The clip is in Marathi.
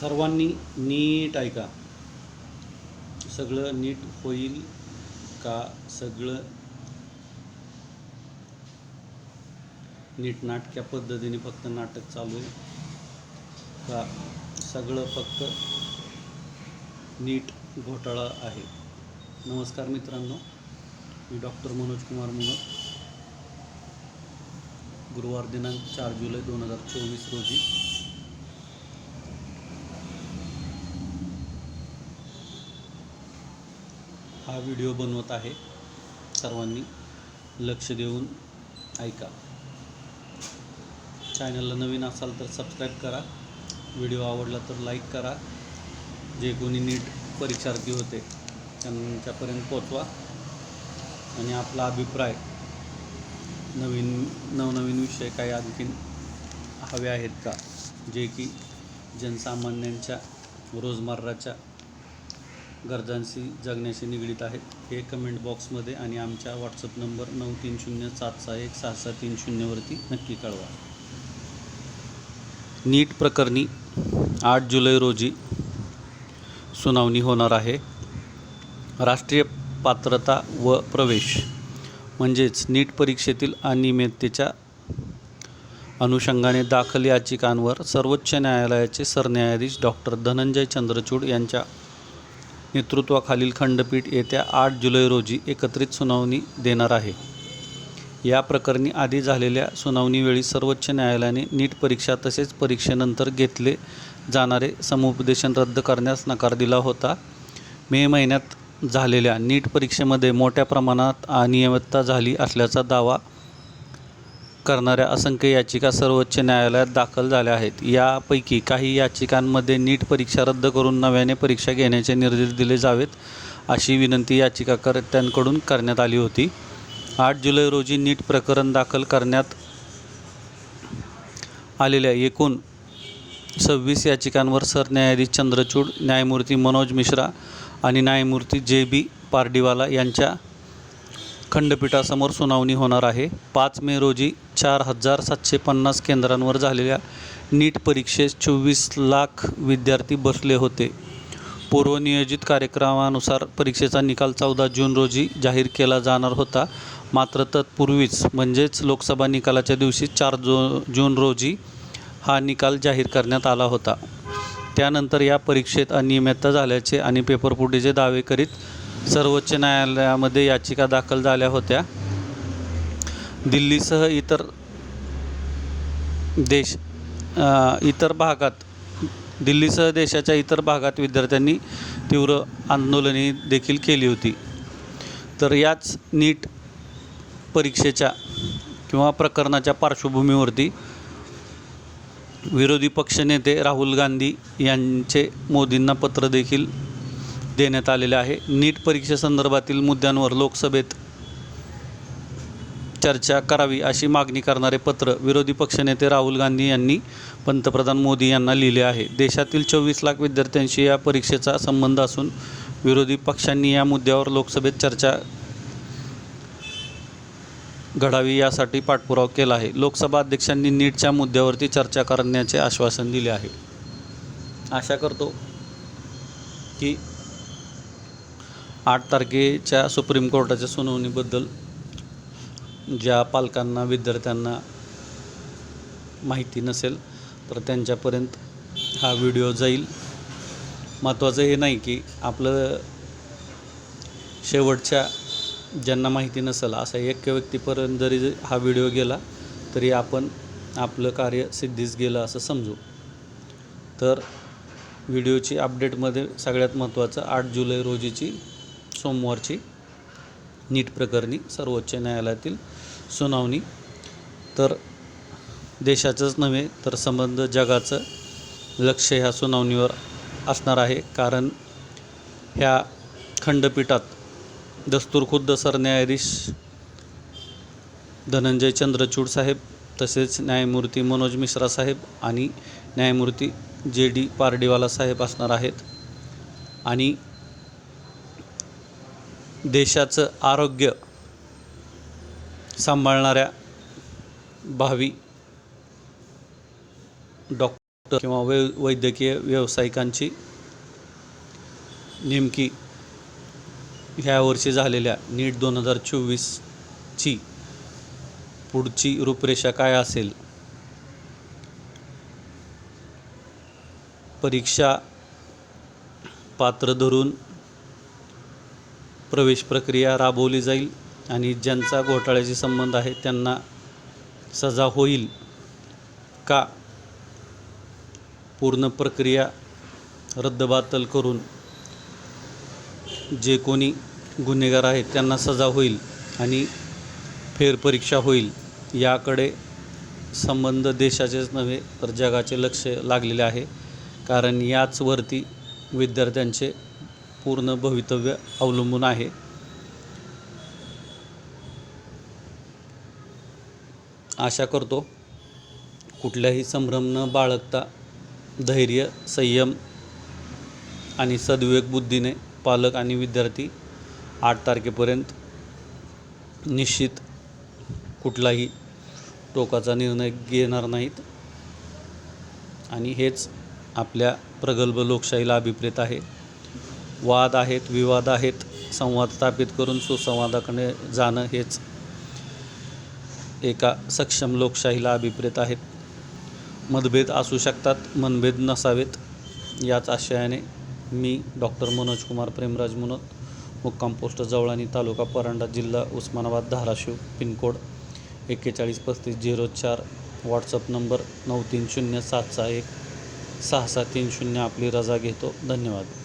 सर्वांनी नीट ऐका. सगळं नीट होईल का सगळं नीट नाटक्या पद्धतीने फक्त नाटक चालू आहे? का सगळं फक्त नीट घोटाळा आहे? नमस्कार मित्रांनो. मी डॉक्टर मनोज कुमार मुनत गुरुवार दिनांक चार जुलै दोन हजार चोवीस रोजी हा व्हिडिओ बनवत आहे. सर्वांनी लक्ष देऊन ऐका. चॅनलला नवीन असाल तर सबस्क्राईब करा. व्हिडिओ आवडला तर लाईक करा. जे कोणी नीट परीक्षार्थी होते त्यांच्यापर्यंत पोचवा आणि आपला अभिप्राय नवीन नवनवीन विषय काही आणखीन हवे आहेत का? जे की जनसामान्यांच्या रोजमर्राच्या गरजांशी जगण्याशी निगडीत आहेत हे कमेंट बॉक्समध्ये आणि आमच्या व्हॉट्सअप नंबर नऊ तीन शून्य सात सहा एक सहा सहा तीन शून्यवरती नक्की कळवा. नीट प्रकरणी आठ जुलै रोजी सुनावणी होणार आहे. राष्ट्रीय पात्रता व प्रवेश म्हणजेच नीट परीक्षेतील अनियमिततेच्या अनुषंगाने दाखल याचिकांवर सर्वोच्च न्यायालयाचे सरन्यायाधीश डॉक्टर धनंजय चंद्रचूड यांच्या नेतृत्वाखालील खंडपीठ येत्या आठ जुलै रोजी एकत्रित सुनावणी देणार आहे. या प्रकरणी आधी झालेल्या सुनावणीवेळी सर्वोच्च न्यायालयाने नीट परीक्षा तसेच परीक्षेनंतर घेतले जाणारे समुपदेशन रद्द करण्यास नकार दिला होता. मे महिन्यात झालेल्या नीट परीक्षेमध्ये मोठ्या प्रमाणात अनियमितता झाली असल्याचा दावा करणाऱ्या असंख्य याचिका सर्वोच्च न्यायालयात दाखल झाल्या आहेत. यापैकी काही याचिकांमध्ये नीट परीक्षा रद्द करून नव्याने परीक्षा घेण्याचे निर्देश दिले जावेत अशी विनंती याचिकाकर्त्यांकडून करण्यात आली होती. आठ जुलै रोजी नीट प्रकरण दाखल करण्यात आलेल्या एकूण सव्वीस याचिकांवर सरन्यायाधीश चंद्रचूड न्यायमूर्ती मनोज मिश्रा आणि न्यायमूर्ती जे बी पारडीवाला यांच्या खंडपीठासमोर सुनावणी होणार आहे. पाच मे रोजी चार हजार सातशे पन्नास केंद्रांवर झालेल्या नीट परीक्षेस चोवीस लाख विद्यार्थी बसले होते. पूर्वनियोजित कार्यक्रमानुसार परीक्षेचा निकाल चौदा जून रोजी जाहीर केला जाणार होता. मात्र तत्पूर्वीच म्हणजेच लोकसभा निकालाच्या दिवशी चार जो जून रोजी हा निकाल जाहीर करण्यात आला होता. त्यानंतर या परीक्षेत अनियमितता झाल्याचे आणि पेपरफुटीचे दावे करीत सर्वोच्च न्यायालयामध्ये याचिका दाखल झाल्या होत्या. दिल्लीसह इतर देश इतर भागात दिल्लीसह देशाच्या इतर भागात विद्यार्थ्यांनी तीव्र आंदोलने देखील केली होती. तर याच नीट परीक्षेच्या किंवा प्रकरणाच्या पार्श्वभूमीवरती विरोधी पक्षनेते राहुल गांधी यांचे मोदींना पत्र देखील देण्यात आलेले आहे. नीट परीक्षेसंदर्भातील मुद्द्यांवर लोकसभेत चर्चा करावी अशी मागणी करणारे पत्र विरोधी पक्षनेते राहुल गांधी यांनी पंतप्रधान मोदी यांना लिहिले आहे. देशातील चोवीस लाख विद्यार्थ्यांशी या परीक्षेचा संबंध असून विरोधी पक्षांनी या मुद्द्यावर लोकसभेत चर्चा घडावी यासाठी पाठपुरावा केला आहे. लोकसभा अध्यक्षांनी नीटच्या मुद्द्यावरती चर्चा करण्याचे आश्वासन दिले आहे. आशा करतो की आठ तारखेच्या सुप्रीम कोर्टाच्या सुनावणीबद्दल ज्या पालकांना विद्यार्थ्यांना माहिती नसेल तर त्यांच्यापर्यंत हा व्हिडिओ जाईल. महत्त्वाचं हे नाही की आपलं शेवटच्या ज्यांना माहिती नसेल असा एक व्यक्तीपर्यंत जरी हा व्हिडिओ गेला तरी आपण आपलं कार्य सिद्धीच गेलं असं समजू. तर व्हिडिओची अपडेटमध्ये सगळ्यात महत्त्वाचं आठ जुलै रोजीची सोमवारची नीट प्रकरणी सर्वोच्च न्यायालयातील सुनावणी. तर देशाचंच नव्हे तर संबंध जगाचं लक्ष ह्या सुनावणीवर असणार आहे. कारण ह्या खंडपीठात दस्तूरखुद्द सरन्यायाधीश धनंजय चंद्रचूड साहेब तसेच न्यायमूर्ती मनोज मिश्रा साहेब आणि न्यायमूर्ती जे डी पारडीवाला साहेब असणार आहेत. आणि देशाचं आरोग्य सांभाळणाऱ्या भावी डॉक्टर किंवा वै वैद्यकीय व्यावसायिकांची नेमकी ह्या वर्षी झालेल्या नीट दोन हजार चोवीसची पुढची रूपरेषा काय असेल? परीक्षा पात्र धरून प्रवेश प्रक्रिया राबवली जाईल आणि ज्यांचा घोटाळ्याशी संबंध आहे त्यांना सजा होईल का? पूर्ण प्रक्रिया रद्दबातल करून जे कोणी गुन्हेगार आहेत त्यांना सजा होईल आणि फेरपरीक्षा होईल याकडे संबंध देशाचेच नव्हे तर जगाचे लक्ष लागलेले आहे. कारण याचवरती विद्यार्थ्यांचे पूर्ण भवितव्य अवलंबून आहे. आशा करतो कुठल्याही संभ्रम न बाळगता धैर्य संयम आणि सद्विवेक बुद्धीने पालक आणि विद्यार्थी आठ तारखेपर्यंत निश्चित कुठलाही टोकाचा निर्णय घेणार नाहीत. आणि हेच आपल्या प्रगल्भ लोकशाहीला अभिप्रेत आहे. वाद आहेत विवाद आहेत संवाद स्थापित करून सुसंवादाकडे जाणं हेच एका सक्षम लोकशाहीला अभिप्रेत आहेत. मतभेद असू शकतात मनभेद नसावेत याच आशयाने मी डॉक्टर मनोज कुमार प्रेमराज मनोज मुक्काम पोस्ट जवळानी तालुका परांडा जिल्हा उस्मानाबाद धाराशिव पिनकोड एक्केचाळीस पस्तीस झिरो चार व्हॉट्सअप नंबर नऊ तीन शून्य सात सहा एक सहा सहा तीन शून्य आपली रजा घेतो. धन्यवाद.